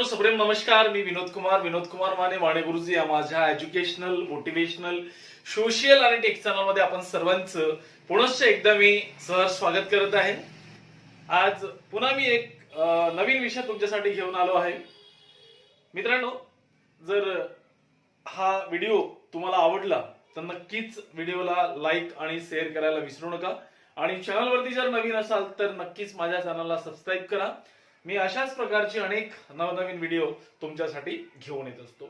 मित्रांनो सप्रेम नमस्कार. मी विनोद कुमार. विनोद कुमार माने माने गुरुजी या माझ्या एज्युकेशनल मोटिवेशनल सोशल आणि टेक चॅनलमध्ये आपण सर्वांचं पुनश्च एकदा मी सहर्ष स्वागत करत आहे. आज पुन्हा मी एक नवीन विषय तुमच्यासाठी घेऊन आलो आहे. मित्रांनो जर हा व्हिडिओ तुम्हाला आवडला तर नक्कीच व्हिडिओला लाईक आणि शेअर करायला विसरू नका. आणि चॅनलवरती जर नवीन असाल तर नक्कीच माझ्या चॅनलला सबस्क्राईब करा. मी अशाच प्रकारचे अनेक नवनवीन व्हिडिओ तुमच्यासाठी घेऊन येत असतो.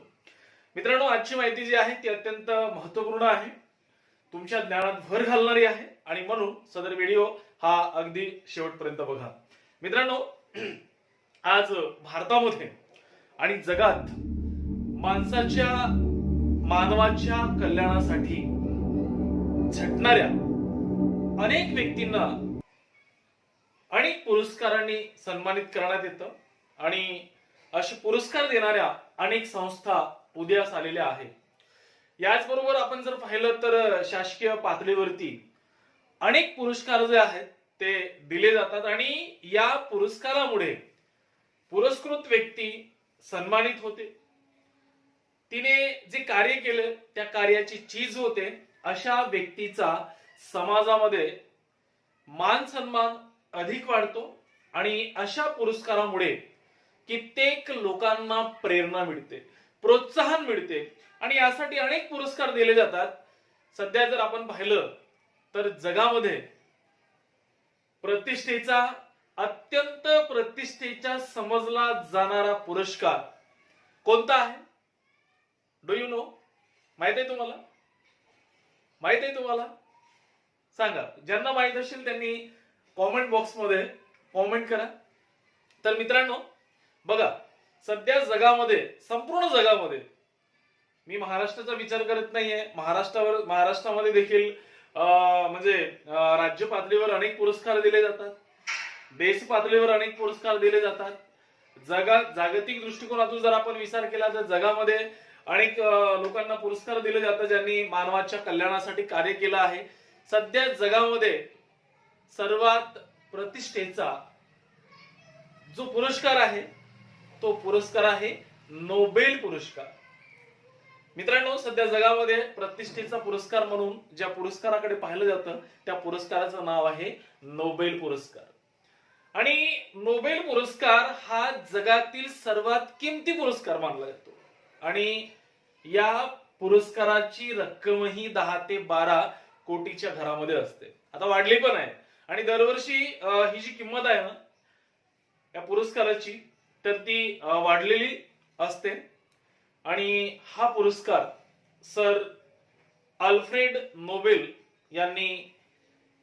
मित्रांनो आजची माहिती जी आहे ती अत्यंत महत्त्वपूर्ण आहे. तुमच्या ज्ञानात भर घालणारी आहे आणि म्हणून सदर व्हिडिओ हा अगदी शेवटपर्यंत बघा. मित्रांनो आज भारतामध्ये आणि जगात माणसाच्या मानवाच्या कल्याणासाठी झटणाऱ्या अनेक व्यक्तींना अनेक पुरस्कारांनी सन्मानित करण्यात येतं. आणि असे पुरस्कार देणाऱ्या अनेक संस्था उदयास आलेल्या आहेत याचबरोबर आपण जर पाहिलं तर शासकीय पातळीवरती अनेक पुरस्कार जे आहेत ते दिले जातात. आणि या पुरस्कारामुळे पुरस्कृत व्यक्ती सन्मानित होते. तिने जे कार्य केलं त्या कार्याची चीज होते. अशा व्यक्तीचा समाजामध्ये मान सन्मान अधिक वाढतो आणि अशा पुरस्कारामुळे कित्येक लोकांना प्रेरणा मिळते प्रोत्साहन मिळते आणि यासाठी अनेक पुरस्कार दिले जातात. सध्या जर आपण पाहिलं तर जगामध्ये प्रतिष्ठेचा अत्यंत प्रतिष्ठेचा समजला जाणारा पुरस्कार कोणता आहे? डू यू नो माहीत आहे तुम्हाला? माहीत आहे तुम्हाला? सांगा. ज्यांना माहीत असेल त्यांनी कॉमेंट बॉक्समध्ये कॉमेंट करा. तर मित्रांनो बघा सध्या जगामध्ये संपूर्ण जगामध्ये मी महाराष्ट्राचा विचार करत नाहीये. महाराष्ट्रावर महाराष्ट्रामध्ये देखील म्हणजे राज्य पातळीवर अनेक पुरस्कार दिले जातात. देश पातळीवर अनेक पुरस्कार दिले जातात. जगा जागतिक दृष्टिकोनातून जर आपण विचार केला तर जगामध्ये अनेक लोकांना पुरस्कार दिले जातात ज्यांनी मानवाच्या कल्याणासाठी कार्य केलं आहे. सध्या जगामध्ये सर्वात प्रतिष्ठेचा जो पुरस्कार आहे तो पुरस्कार आहे नोबेल पुरस्कार. मित्रांनो सध्या जगामध्ये प्रतिष्ठेचा पुरस्कार म्हणून ज्या पुरस्काराकडे पाहिलं जातं त्या पुरस्काराचं नाव आहे नोबेल पुरस्कार. आणि नोबेल पुरस्कार हा जगातील सर्वात किमती पुरस्कार मानला जातो. आणि या पुरस्काराची रक्कमही दहा ते बारा कोटीच्या घरामध्ये असते. आता वाढली पण आहे. आणि दरवर्षी ही जी किंमत आहे ना या पुरस्काराची तर ती वाढलेली असते. आणि हा पुरस्कार सर अल्फ्रेड नोबेल यांनी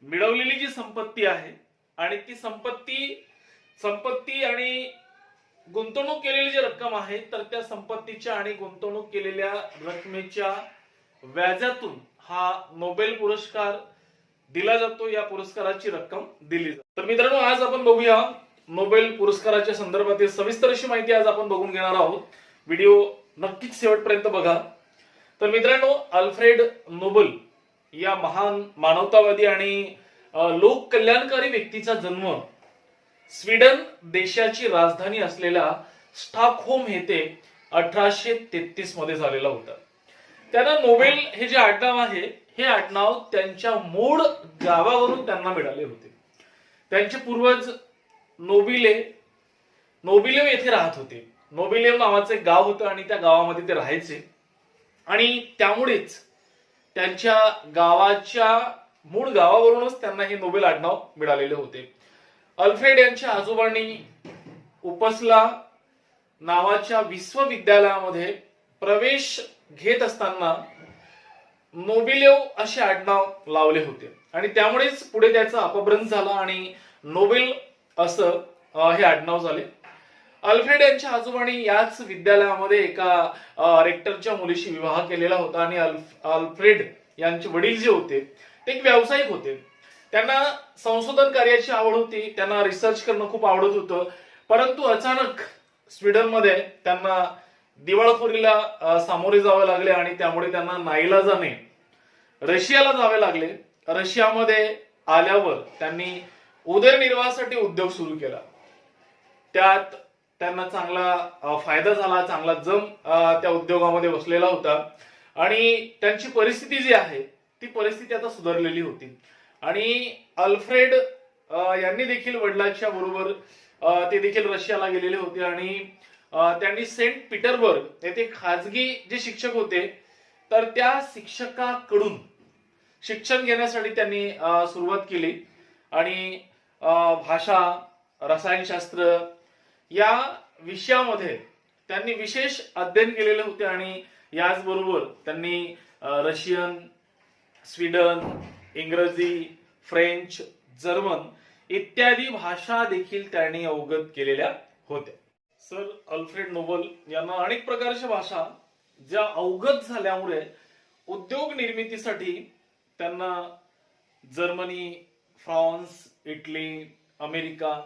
मिळवलेली जी संपत्ती आहे आणि ती संपत्ती संपत्ती आणि गुंतवणूक केलेली जी रक्कम आहे तर त्या संपत्तीच्या आणि गुंतवणूक केलेल्या रकमेच्या व्याजातून हा नोबेल पुरस्कार दिला जातो या पुरस्काराची रक्कम दिली जाते. तर मित्रांनो आज आपण बघूया नोबेल पुरस्काराच्या संदर्भातील सविस्तर अशी माहिती आज आपण बघून घेणार आहोत. व्हिडिओ नक्कीच शेवटपर्यंत बघा. तर मित्रांनो अल्फ्रेड नोबल या महान मानवतावादी आणि लोक कल्याणकारी व्यक्तीचा जन्म स्वीडन देशाची राजधानी असलेल्या स्टॉकहोम येथे अठराशे तेहतीसमध्ये झालेला होता. त्यांना नोबेल हे जे आडनाव आहे हे आडनाव त्यांच्या मूळ गावावरून त्यांना मिळाले होते. त्यांचे पूर्वज नोबिले नोबिलेव येथे राहत होते. नोबिलेव नावाचे एक गाव होतं आणि त्या गावामध्ये ते राहायचे. आणि त्यामुळेच त्यांच्या गावाच्या मूळ गावावरूनच त्यांना हे नोबेल आडनाव मिळालेले होते. अल्फ्रेड यांच्या आजोबांनी उपसला नावाच्या विश्वविद्यालयामध्ये प्रवेश घेत असताना नोबिलेव असे आडनाव लावले होते. आणि त्यामुळेच पुढे त्याचा अपभ्रंश झाला आणि नोबेल असं हे आडनाव झाले. अल्फ्रेड यांच्या आजोबांनी याच विद्यालयामध्ये एका रेक्टरच्या मुलीशी विवाह केलेला होता आणि अल्फ्रेड यांचे वडील जे होते ते एक व्यावसायिक होते. त्यांना संशोधन कार्याची आवड होती त्यांना रिसर्च करणं खूप आवडत होतं. परंतु अचानक स्वीडनमध्ये त्यांना दिवाळखोरीला सामोरे जावे लागले आणि त्यामुळे त्यांना नाईलाजाने रशियाला जावे लागले. रशियामध्ये आल्यावर त्यांनी उदरनिर्वाहासाठी उद्योग सुरू केला. त्यात त्यांना चांगला फायदा झाला चांगला जम त्या उद्योगामध्ये बसलेला होता. आणि त्यांची परिस्थिती जी आहे ती परिस्थिती आता सुधारलेली होती. आणि अल्फ्रेड यांनी देखील वडिलांच्या बरोबर ते देखील रशियाला गेलेले होते. आणि त्यांनी सेंट पीटरबर्ग येथे खाजगी जे शिक्षक होते तर त्या शिक्षकाकडून शिक्षण घेण्यासाठी त्यांनी सुरुवात केली. आणि भाषा रसायनशास्त्र या विषयामध्ये त्यांनी विशेष अध्ययन केलेले होते आणि याचबरोबर त्यांनी रशियन स्वीडन इंग्रजी फ्रेंच जर्मन इत्यादी भाषा देखील त्यांनी अवगत केलेल्या होत्या. सर अल्फ्रेड नोबल यांना अनेक प्रकारच्या भाषा ज्या अवगत झाल्यामुळे उद्योग निर्मितीसाठी त्यांना जर्मनी फ्रान्स इटली अमेरिका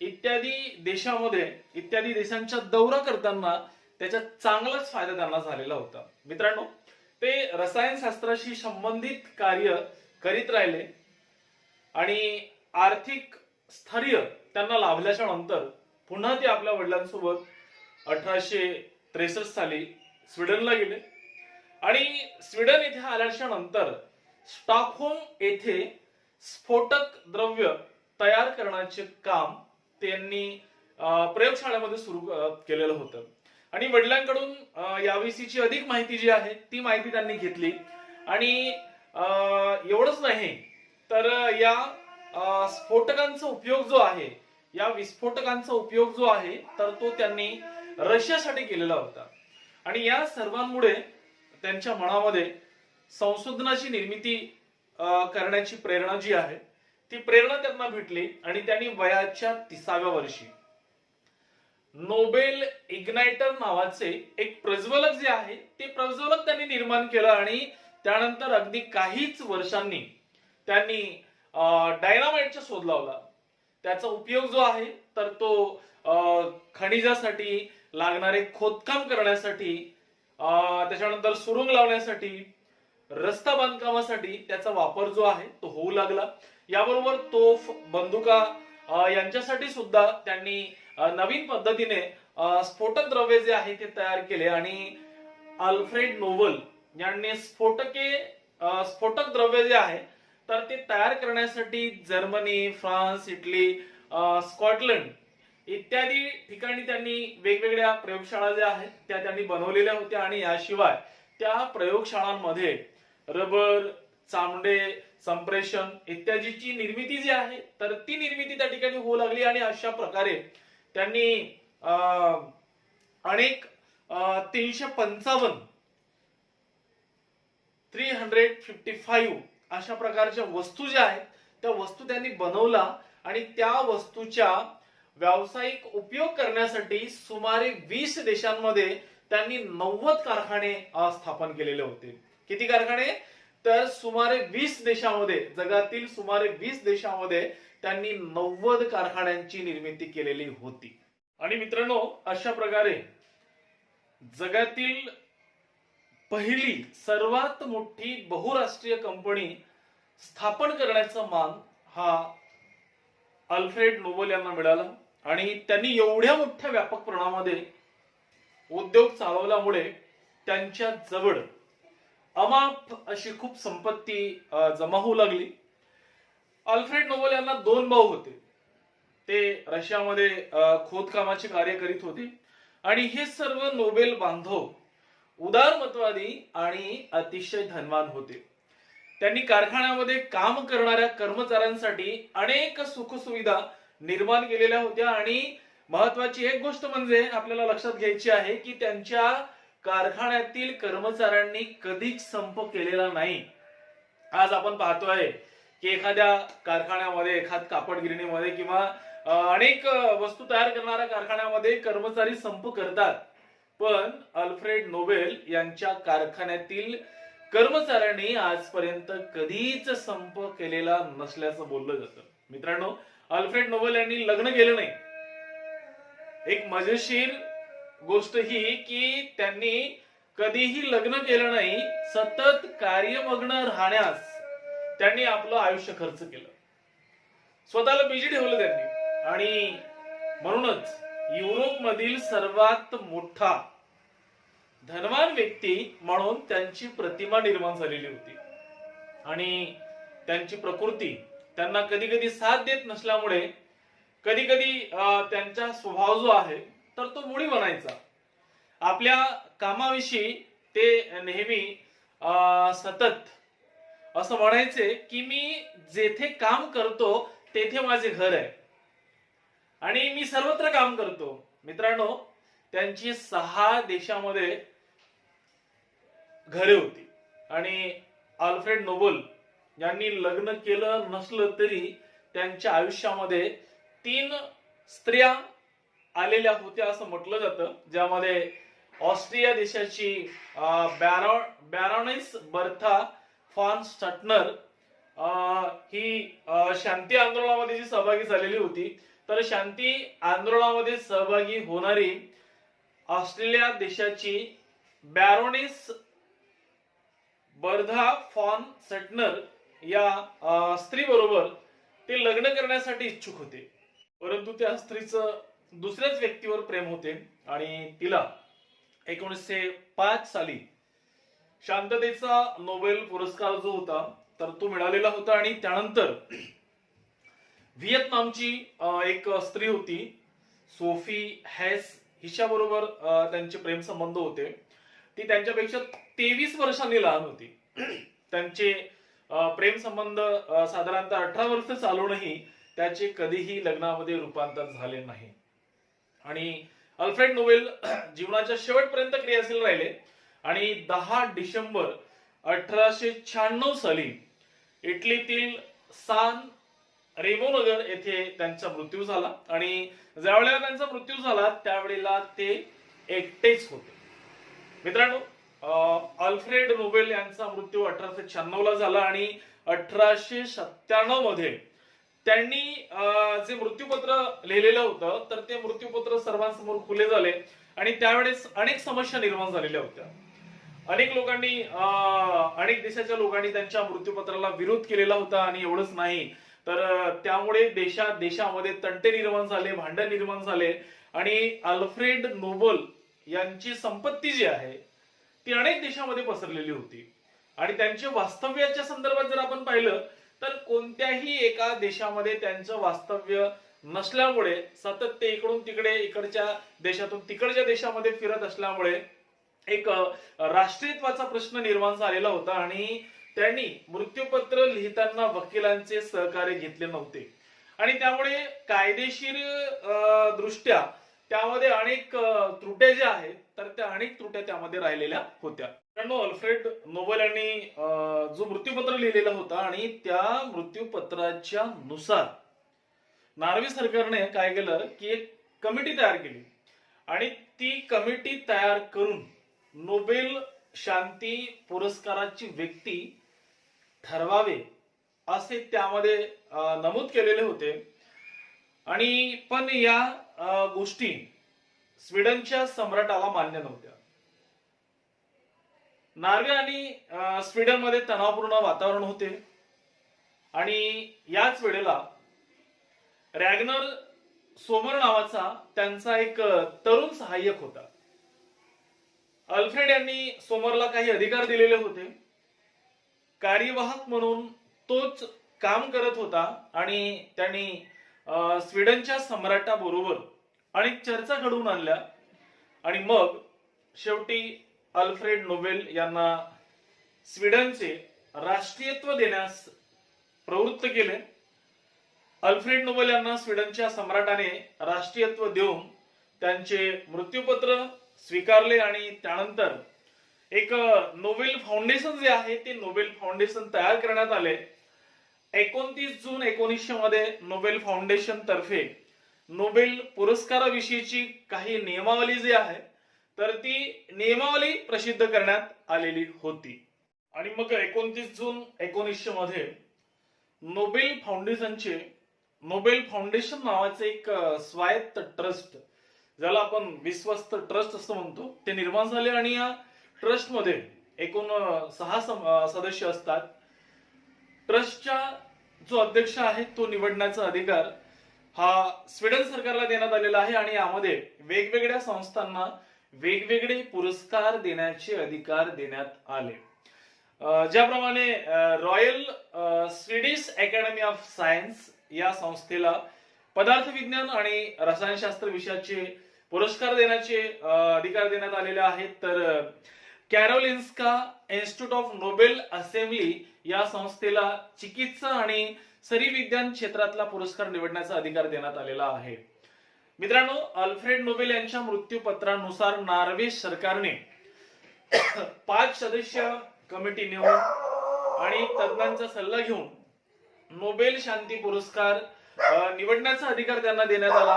इत्यादी देशामध्ये इत्यादी देशांच्या दौरा करताना त्याचा चांगलाच फायदा त्यांना झालेला होता. मित्रांनो ते रसायनशास्त्राशी संबंधित कार्य करीत राहिले आणि आर्थिक स्थैर्य त्यांना लाभल्याच्या नंतर पुन्हा ते आपल्या वडिलांसोबत अठराशे त्रेसष्ट साली स्वीडनला गेले. आणि स्वीडन येथे आल्याच्यानंतर स्टॉकहोम येथे स्फोटक द्रव्य तयार करण्याचे काम त्यांनी प्रयोगशाळेमध्ये सुरू केलेलं होतं. आणि वडिलांकडून याविषयीची अधिक माहिती जी आहे ती माहिती त्यांनी घेतली. आणि एवढंच नाही तर या स्फोटकांचा उपयोग जो आहे या विस्फोटकांचा उपयोग जो आहे तर तो त्यांनी रशियासाठी केलेला होता. आणि या सर्वांमुळे त्यांच्या मनामध्ये संशोधनाची निर्मिती करण्याची प्रेरणा जी आहे ती प्रेरणा त्यांना भेटली आणि त्यांनी वयाच्या तिसाव्या वर्षी नोबेल इग्नायटर नावाचे एक प्रज्वलक जे आहे ते प्रज्वलक त्यांनी निर्माण केलं आणि त्यानंतर अगदी काहीच वर्षांनी त्यांनी डायनामाइटचा शोध लावला. त्याचा उपयोग जो आहे तर तो अं, खनिजासाठी लागणारे खोदकाम करण्यासाठी त्याच्यानंतर सुरुंग लावण्यासाठी रस्ता बांधकामासाठी त्याचा वापर जो आहे तो होऊ लागला. याबरोबर तोफ बंदुका यांच्यासाठी सुद्धा त्यांनी नवीन पद्धतीने स्फोटक द्रव्य जे आहे ते तयार केले. आणि अल्फ्रेड नोवल यांनी स्फोटके स्फोटक द्रव्य जे आहे तर ते तयार करण्यासाठी जर्मनी फ्रान्स इटली स्कॉटलंड इत्यादी ठिकाणी त्यांनी वेगवेगळ्या प्रयोगशाळा ज्या आहेत त्या त्यांनी बनवलेल्या होत्या आणि याशिवाय त्या प्रयोगशाळांमध्ये रबर चामडे संप्रेषण इत्यादीची निर्मिती जी आहे तर ती निर्मिती त्या ठिकाणी होऊ लागली आणि अशा प्रकारे त्यांनी अनेक तीनशे पंचावन्न थ्री हंड्रेड फिफ्टी फाईव्ह अशा प्रकारच्या वस्तू ज्या आहेत त्या वस्तू त्यांनी बनवला आणि त्या वस्तूच्या व्यावसायिक उपयोग करण्यासाठी सुमारे वीस देशांमध्ये त्यांनी नव्वद कारखाने स्थापन केलेले होते. किती कारखाने? तर सुमारे वीस देशामध्ये जगातील सुमारे वीस देशामध्ये त्यांनी नव्वद कारखान्यांची निर्मिती केलेली होती. आणि मित्रांनो अशा प्रकारे जगातील पहिली सर्वात मोठी बहुराष्ट्रीय कंपनी स्थापन करण्याचा मान हा अल्फ्रेड नोबल यांना मिळाला. आणि त्यांनी एवढ्या मोठ्या व्यापक प्रमाणामध्ये उद्योग चालवल्यामुळे त्यांच्या जवळ अमाप अशी खूप संपत्ती जमा होऊ लागली. अल्फ्रेड नोवल यांना दोन भाऊ होते. ते रशियामध्ये खोदकामाचे कार्य करीत होते. आणि हे सर्व नोबेल बांधव उदारमतवादी आणि अतिशय धनवान होते. त्यांनी कारखान्यामध्ये काम करणाऱ्या कर्मचाऱ्यांसाठी अनेक सुखसुविधा निर्माण केलेल्या होत्या. आणि महत्वाची एक गोष्ट म्हणजे आपल्याला लक्षात घ्यायची आहे की त्यांच्या कारखान्यातील कर्मचाऱ्यांनी कधीच संप केलेला नाही. आज आपण पाहतोय की एखाद्या कारखान्यामध्ये एखाद कापड गिरणीमध्ये किंवा अनेक वस्तू तयार करणाऱ्या कारखान्यामध्ये कर्मचारी संप करतात. पण अल्फ्रेड नोबेल यांच्या कारखान्यातील कर्मचाऱ्यांनी आजपर्यंत कधीच संप केलेला नसल्याचं बोललं जातं. मित्रांनो अल्फ्रेड नोबेल यांनी लग्न केलं नाही. एक मजेशीर गोष्ट ही की त्यांनी कधीही लग्न केलं नाही सतत कार्यमग्न राहण्यास त्यांनी आपलं आयुष्य खर्च केलं. स्वतःला बिजी ठेवलं त्यांनी. आणि म्हणूनच युरोपमधील सर्वात मोठा धनवान व्यक्ती म्हणून त्यांची प्रतिमा निर्माण झालेली होती. आणि त्यांची प्रकृती त्यांना कधी कधी साथ देत नसल्यामुळे कधी कधी त्यांचा स्वभाव जो आहे तर तो मुळी बनायचा. आपल्या कामाविषयी ते नेहमी सतत असं म्हणायचे की मी जेथे काम करतो तेथे माझे घर आहे. आणि मी सर्वत्र काम करतो. मित्रांनो त्यांची सहा देशामध्ये घरे होती. आणि आल्फ्रेड नोबल यांनी लग्न केलं नसलं तरी त्यांच्या आयुष्यामध्ये तीन स्त्रिया आलेल्या होत्या असं म्हटलं जातं ज्यामध्ये ऑस्ट्रिया देशाची अं, बॅरॉ बर्था फॉन स्टटनर अं, ही शांती आंदोलनामध्ये जी सहभागी झालेली होती तर शांती आंदोलनामध्ये सहभागी होणारी ऑस्ट्रेलिया देशाची बॅरोनिस बर्धा फॉन सटनर या स्त्री बरोबर ते लग्न करण्यासाठी इच्छुक होते. परंतु त्या स्त्रीचं दुसऱ्याच व्यक्तीवर प्रेम होते आणि तिला एकोणीसशे पाच साली शांततेचा नोबेल पुरस्कार जो होता तर तो मिळालेला होता आणि त्यानंतर व्हिएतनामची एक स्त्री होती सोफी हॅस हिच्याबरोबर त्यांचे प्रेम संबंध होते. ती त्यांच्यापेक्षा तेवीस वर्षांनी लहान होती. त्यांचे प्रेम संबंध साधारणतः अठरा वर्ष चालूनही त्याचे कधीही लग्नामध्ये रूपांतर झाले नाही. आणि अल्फ्रेड नोवेल जीवनाच्या शेवटपर्यंत क्रियाशील राहिले. आणि दहा डिसेंबर अठराशे शहाण्णव साली इटलीतील सान रेमोनगर येथे त्यांचा मृत्यू झाला. आणि ज्यावेळेला त्यांचा मृत्यू झाला त्यावेळेला ते एकटेच होते. मित्रांनो अल्फ्रेड नोबेल यांचा मृत्यू अठराशे शहाण्णव ला झाला आणि अठराशे सत्त्याण्णवमध्ये त्यांनी जे मृत्यूपत्र लिहिलेलं होतं तर ते मृत्यूपत्र सर्वांसमोर खुले झाले आणि त्यावेळेस अनेक समस्या निर्माण झालेल्या होत्या. अनेक लोकांनी अनेक देशाच्या लोकांनी त्यांच्या मृत्यूपत्राला विरोध केलेला होता आणि एवढंच नाही तर त्यामुळे देशात देशामध्ये तंटे निर्माण झाले भांडण निर्माण झाले आणि अल्फ्रेड नोबल यांची संपत्ती जी आहे ती अनेक देशामध्ये पसरलेली होती. आणि त्यांच्या वास्तव्याच्या संदर्भात जर आपण पाहिलं तर कोणत्याही एका देशामध्ये त्यांचं वास्तव्य नसल्यामुळे सतत ते इकडून तिकडे इकडच्या देशातून तिकडच्या देशामध्ये फिरत असल्यामुळे एक राष्ट्रीयत्वाचा प्रश्न निर्माण झालेला होता आणि त्यांनी मृत्यूपत्र लिहिताना वकिलांचे सहकार्य घेतले नव्हते. आणि त्यामुळे कायदेशीर दृष्ट्या त्यामध्ये अनेक त्रुट्या ज्या आहेत तर त्या अनेक त्रुट्या त्यामध्ये राहिलेल्या होत्या. अल्फ्रेड नोबेल यांनी जो मृत्यूपत्र लिहिलेला होता आणि त्या मृत्यूपत्राच्या नुसार नार्वे सरकारने काय केलं की एक कमिटी तयार केली. आणि ती कमिटी तयार करून नोबेल शांती पुरस्काराची व्यक्ती ठरवावे असे त्यामध्ये नमूद केलेले होते. आणि पण या गोष्टी स्वीडनच्या सम्राटाला मान्य नव्हत्या. नॉर्वे आणि स्वीडनमध्ये तणावपूर्ण वातावरण होते. आणि याच वेळेला रॅग्नर सोमर नावाचा त्यांचा एक तरुण सहाय्यक होता. अल्फ्रेड यांनी सोमरला काही अधिकार दिलेले होते. कार्यवाहक म्हणून तोच काम करत होता आणि त्यांनी स्वीडनच्या सम्राटाबरोबर आणि चर्चा घडवून आणल्या. आणि मग शेवटी अल्फ्रेड नोबेल यांना स्वीडनचे राष्ट्रीयत्व देण्यास प्रवृत्त केले. अल्फ्रेड नोबेल यांना स्वीडनच्या सम्राटाने राष्ट्रीयत्व देऊन त्यांचे मृत्यूपत्र स्वीकारले आणि त्यानंतर एक नोबेल फाउंडेशन जे आहे ते नोबेल फाउंडेशन तयार करण्यात आले. एकोणतीस जून एकोणीसशे मध्ये नोबेल फाउंडेशन तर्फे नोबेल पुरस्काराविषयीची काही नियमावली जी आहे तर ती नियमावली प्रसिद्ध करण्यात आलेली होती. आणि मग एकोणतीस जून एकोणीसशे मध्ये नोबेल फाउंडेशनचे नोबेल फाउंडेशन नावाचे एक स्वायत्त ट्रस्ट ज्याला आपण विश्वस्त ट्रस्ट असं म्हणतो ते निर्माण झाले आणि या ट्रस्टमध्ये एकूण सहा सदस्य असतात. ट्रस्टच्या जो अध्यक्ष आहे तो निवडण्याचा अधिकार हा स्वीडन सरकारला देण्यात आलेला आहे आणि यामध्ये वेगवेगळ्या संस्थांना वेगवेगळे पुरस्कार देण्याचे अधिकार देण्यात आले. ज्याप्रमाणे Royal Swedish Academy of Science या संस्थेला पदार्थ विज्ञान आणि रसायनशास्त्र विषयाचे पुरस्कार देण्याचे अधिकार देण्यात आलेले आहेत. तर Karolinska Institute of Nobel Assembly या संस्थेला चिकित्सा आणि सरी विज्ञान क्षेत्रातला पुरस्कार निवडण्याचा अधिकार देण्यात आलेला आहे. मित्रांनो अल्फ्रेड नोबेल यांच्या मृत्यूपत्रानुसार नॉर्वे सरकारने पाच सदस्य कमिटी नेऊन आणि तज्ञांचा सल्ला घेऊन नोबेल शांती पुरस्कार निवडण्याचा अधिकार त्यांना देण्यात आला.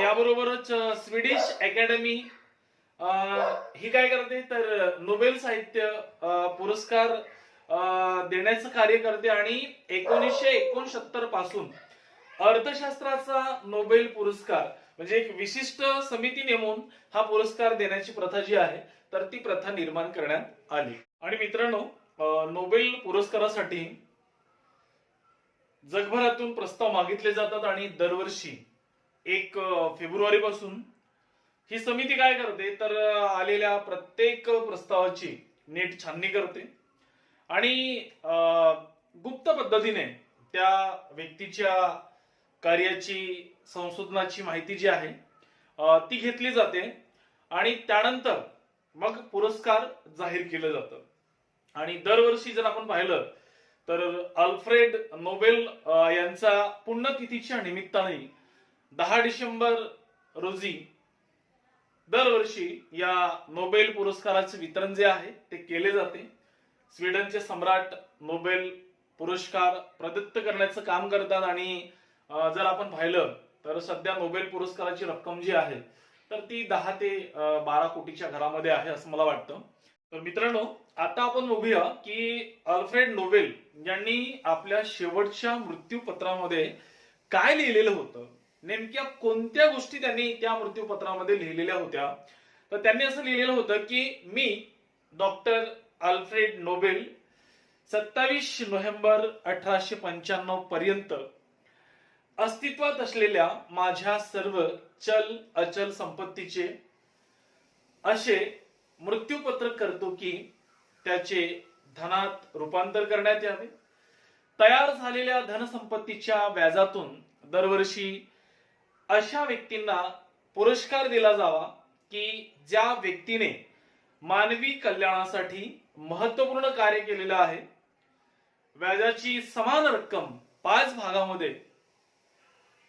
याबरोबरच स्वीडिश अकॅडमी ही काय करते तर नोबेल साहित्य पुरस्कार देण्याचं कार्य करते आणि एकोणीसशे एकोणसत्तरपासून अर्थशास्त्राचा नोबेल पुरस्कार म्हणजे एक विशिष्ट समिती नेमून हा पुरस्कार देण्याची प्रथा जी आहे तर ती प्रथा निर्माण करण्यात आली. आणि मित्रांनो नोबेल पुरस्कारासाठी जगभरातून प्रस्ताव मागितले जातात आणि दरवर्षी एक फेब्रुवारी पासून ही समिती काय करते तर आलेल्या प्रत्येक प्रस्तावाची नीट छाननी करते. आणि गुप्त पद्धतीने त्या व्यक्तीच्या कार्याची संशोधनाची माहिती जी आहे ती घेतली जाते आणि त्यानंतर मग पुरस्कार जाहीर केलं जातं. आणि दरवर्षी जर आपण पाहिलं तर अल्फ्रेड नोबेल यांचा पुण्यतिथीच्या निमित्ताने दहा डिसेंबर रोजी दरवर्षी या नोबेल पुरस्काराचे वितरण जे आहे ते केले जाते. स्वीडनचे सम्राट नोबेल पुरस्कार प्रदत्त करण्याचं काम करतात आणि जर आपण पाहिलं तर सध्या नोबेल पुरस्काराची रक्कम जी आहे तर ती दहा ते बारा कोटीच्या घरामध्ये आहे असं मला वाटतं. तर मित्रांनो आता आपण बघूया की अल्फ्रेड नोबेल यांनी आपल्या शेवटच्या मृत्यूपत्रामध्ये काय लिहिलेलं होतं? नेमक्या कोणत्या गोष्टी त्यांनी त्या मृत्यूपत्रामध्ये लिहिलेल्या होत्या? तर त्यांनी असं लिहिलेलं होतं की मी डॉक्टर अल्फ्रेड नोबेल सत्तावीस नोव्हेंबर अठराशे पंच्याण्णव पर्यंत अस्तित्वात असलेल्या माझ्या सर्व चल अचल संपत्तीचे असे मृत्यूपत्र करतो की त्याचे धनात रूपांतर करण्यात यावे. तयार झालेल्या धनसंपत्तीच्या व्याजातून दरवर्षी अशा व्यक्तींना पुरस्कार दिला जावा की ज्या व्यक्तीने मानवी कल्याणासाठी महत्त्वपूर्ण कार्य केलेलं आहे. व्याजाची समान रक्कम पाच भागामध्ये.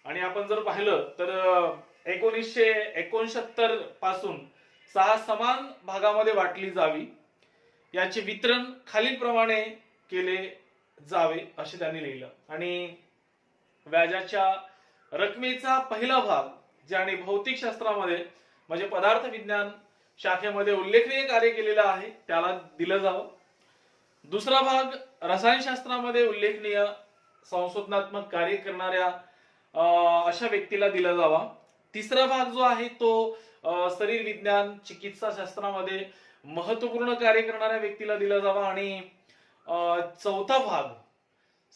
आणि आपण जर पाहिलं तर एकोणीसशे एकोणसत्तरपासून सहा समान भागामध्ये वाटली जावी. याचे वितरण खालीलप्रमाणे केले जावे असे त्यांनी लिहिलं. आणि व्याजाच्या रकमेचा पहिला भाग ज्याने भौतिक शास्त्रामध्ये म्हणजे पदार्थ विज्ञान शाखेमध्ये उल्लेखनीय कार्य केलेलं आहे त्याला दिलं जावं. दुसरा भाग रसायनशास्त्रामध्ये उल्लेखनीय संशोधनात्मक कार्य करणाऱ्या अं, अशा व्यक्तीला दिला जावा. तिसरा भाग जो आहे तो शरीर विज्ञान चिकित्सा शास्त्रामध्ये महत्त्वपूर्ण कार्य करणाऱ्या व्यक्तीला दिला जावा. आणि अं, चौथा भाग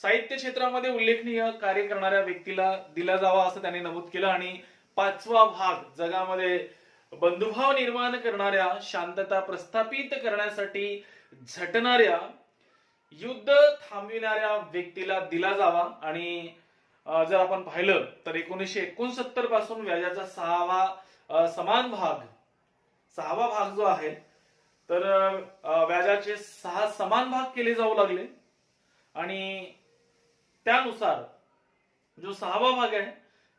साहित्य क्षेत्रामध्ये उल्लेखनीय कार्य करणाऱ्या व्यक्तीला दिला जावा असं त्यांनी नमूद केलं. आणि पाचवा भाग जगामध्ये बंधुभाव निर्माण करणाऱ्या शांतता प्रस्थापित करण्यासाठी झटणाऱ्या युद्ध थांबविणाऱ्या व्यक्तीला दिला जावा. आणि जर आपण पाहिलं तर एकोणीसशे एकोणसत्तरपासून व्याजाचा सहावा समान भाग सहावा भाग जो आहे तर व्याजाचे सहा समान भाग केले जाऊ लागले. आणि त्यानुसार जो सहावा भाग आहे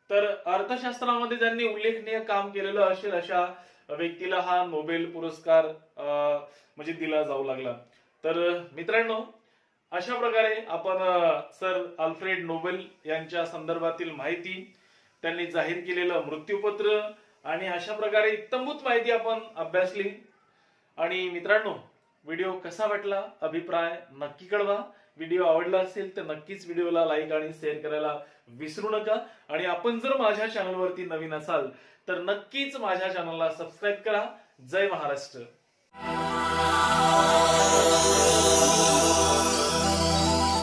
तर अर्थशास्त्रामध्ये ज्यांनी उल्लेखनीय काम केलेलं असेल अशा व्यक्तीला हा नोबेल पुरस्कार अं, म्हणजे दिला जाऊ लागला. तर मित्रांनो अशा प्रकारे आपण सर अल्फ्रेड नोबेल यांच्या संदर्भातील माहिती त्यांनी जाहीर केलेलं मृत्यूपत्र आणि अशा प्रकारे इत्तमभूत माहिती आपण अभ्यासली. आणि मित्रांनो व्हिडिओ कसा वाटला? अभिप्राय नक्की कळवा. व्हिडिओ आवडला असेल तर नक्कीच व्हिडिओला लाईक आणि शेअर करायला विसरू नका. आणि आपण जर माझ्या चॅनलवरती नवीन असाल तर नक्कीच माझ्या चॅनलला सबस्क्राईब करा. जय महाराष्ट्र.